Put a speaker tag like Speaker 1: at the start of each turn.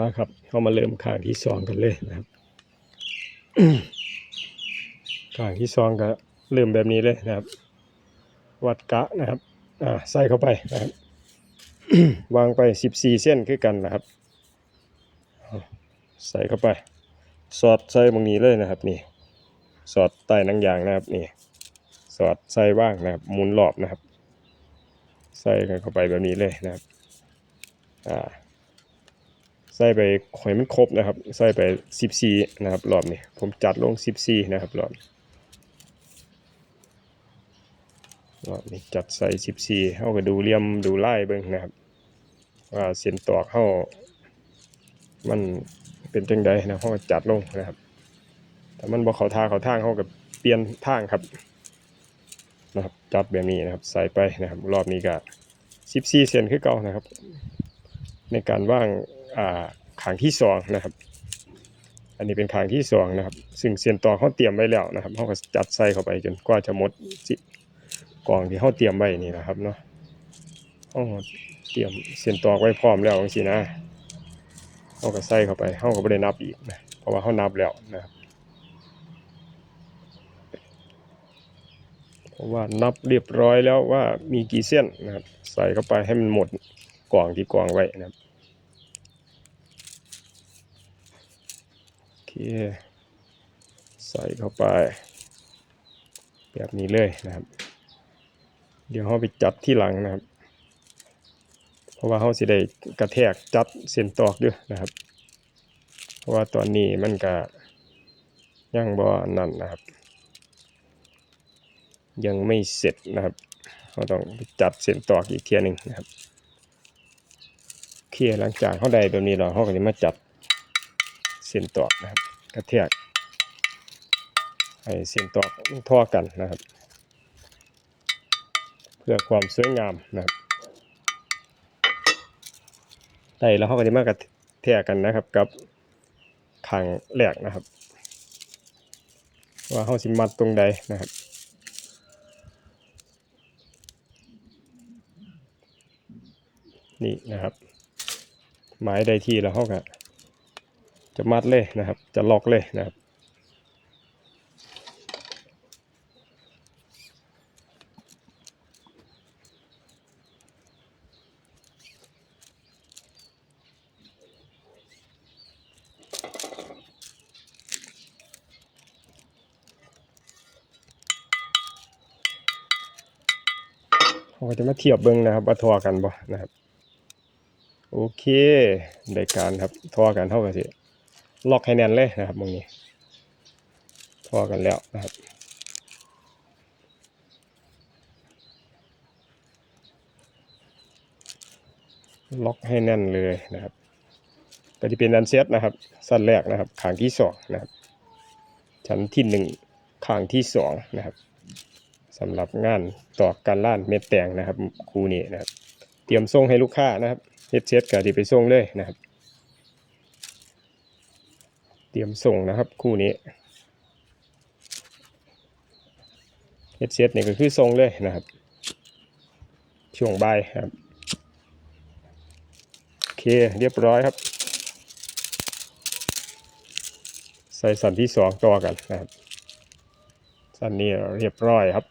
Speaker 1: มาครับเข้ามาเริ่มข้างที่สองกันเลยนะครับข้างที่สองก็เริ่มแบบนี้เลยนะครับ วัดกะนะครับ อ่าใส่เข้าไปนะครับ วางไปสิบสี่เส้นคือกันนะครับ ใส่เข้าไป สอดใส่บางนี้เลยนะครับ นี่ สอดใต้นังยางนะครับนี่ สอดใส่ว่างนะครับหมุนรอบนะครับ ใส่เข้าไปแบบนี้เลยนะครับ อ่า ใส่ไปหอยมันครบนะครับ ใส่ไปสิบซีนะครับรอบนี้ผมจัดลงสิบซีนะครับรอบรอบนี้จัดใส่สิบซีเข้าก็ดูเลี่ยมดูไล่เบิ่งนะครับ ว่าเส้นตอกเข้ามันเป็นจังใดนะเขาก็จัดลงนะครับแต่มันบอกเขาทางเขาทางเขาก็เปลี่ยนทางครับนะครับจัดแบบนี้นะครับใส่ไปนะครับ รอบนี้ก็สิบสี่เซนคือเก่านะครับ ในการว่าง ขางที่สองนะครับ อันนี้เป็นขางที่สองนะครับ ซึ่งเส้นตอเขาเตรียมไว้แล้วนะครับเขาก็จัดใส่เข้าไปจนกว่าจะหมดสิกล่องที่เขาเตรียมไว้นี่นะครับเนาะเขาเตรียมเส้นตอกไว้พร้อมแล้วจังซี่นะเขาก็ใส่เข้าไปเขาก็ไม่ได้นับอีกนะเพราะว่าเขานับแล้วนะครับเพราะว่านับเรียบร้อยแล้วว่ามีกี่เส้นนะครับ ใส่เข้าไปให้มันหมดกล่องที่กล่องไว้นะครับ โอเค ใส่เข้าไป แบบนี้เลยนะครับ เดี๋ยวเราไปจัดที่หลังนะครับ เพราะว่าเราสิได้กระแทกจัดเส้นตอกด้วยนะครับ เพราะว่าตอนนี้มันก็ยังบ่นั่นนะครับ ยังไม่เสร็จนะครับเราต้องจัดเส้นตอกอีกเทียหนึ่งนะครับโอเคหลังจากเขาได้แบบนี้เราเขาก็จะมาจัด ส้นตอกนะครับ กระแทกให้เส้นตอกทั่อกันนะครับ เพื่อความสวยงามนะครับได้แล้วเขาก็จะมากระแทกกันนะครับกับขางแหลกนะครับ ว่าเขาสิมัดตรงใดนะครับนี่นะครับหมายใดที่แล้วเขาก็ จะมัดเลยนะครับ จะล็อกเลยนะครับเขาจะมาเทียบเบิ้งนะครับว่าทอกันบ่นะครับ โอเคได้การครับทอกันเท่ากันสิ ล็อกให้แน่นเลยนะครับตรงนี้พอกันแล้วนะครับล็อกให้แน่นเลยนะครับก็จะเป็นอันเซตนะครับสั้นแรกนะครับขางที่สองนะครับชั้นที่หนึ่งขางที่สองนะครับสำหรับงานตอกการล่านเม็ดแตงนะครับครูนี้นะครับ เตรียมส่งให้ลูกค้านะครับเฮ็ดเซตก็ที่ไปส่งเลยนะครับ เตรียมส่งนะครับ คู่นี้เฮ็ดเซตนี่ก็คือส่งเลยนะครับ ช่วงบ่ายครับ โอเคเรียบร้อยครับ ใส่สันที่สองต่อกันนะครับ สันนี้เรียบร้อยครับ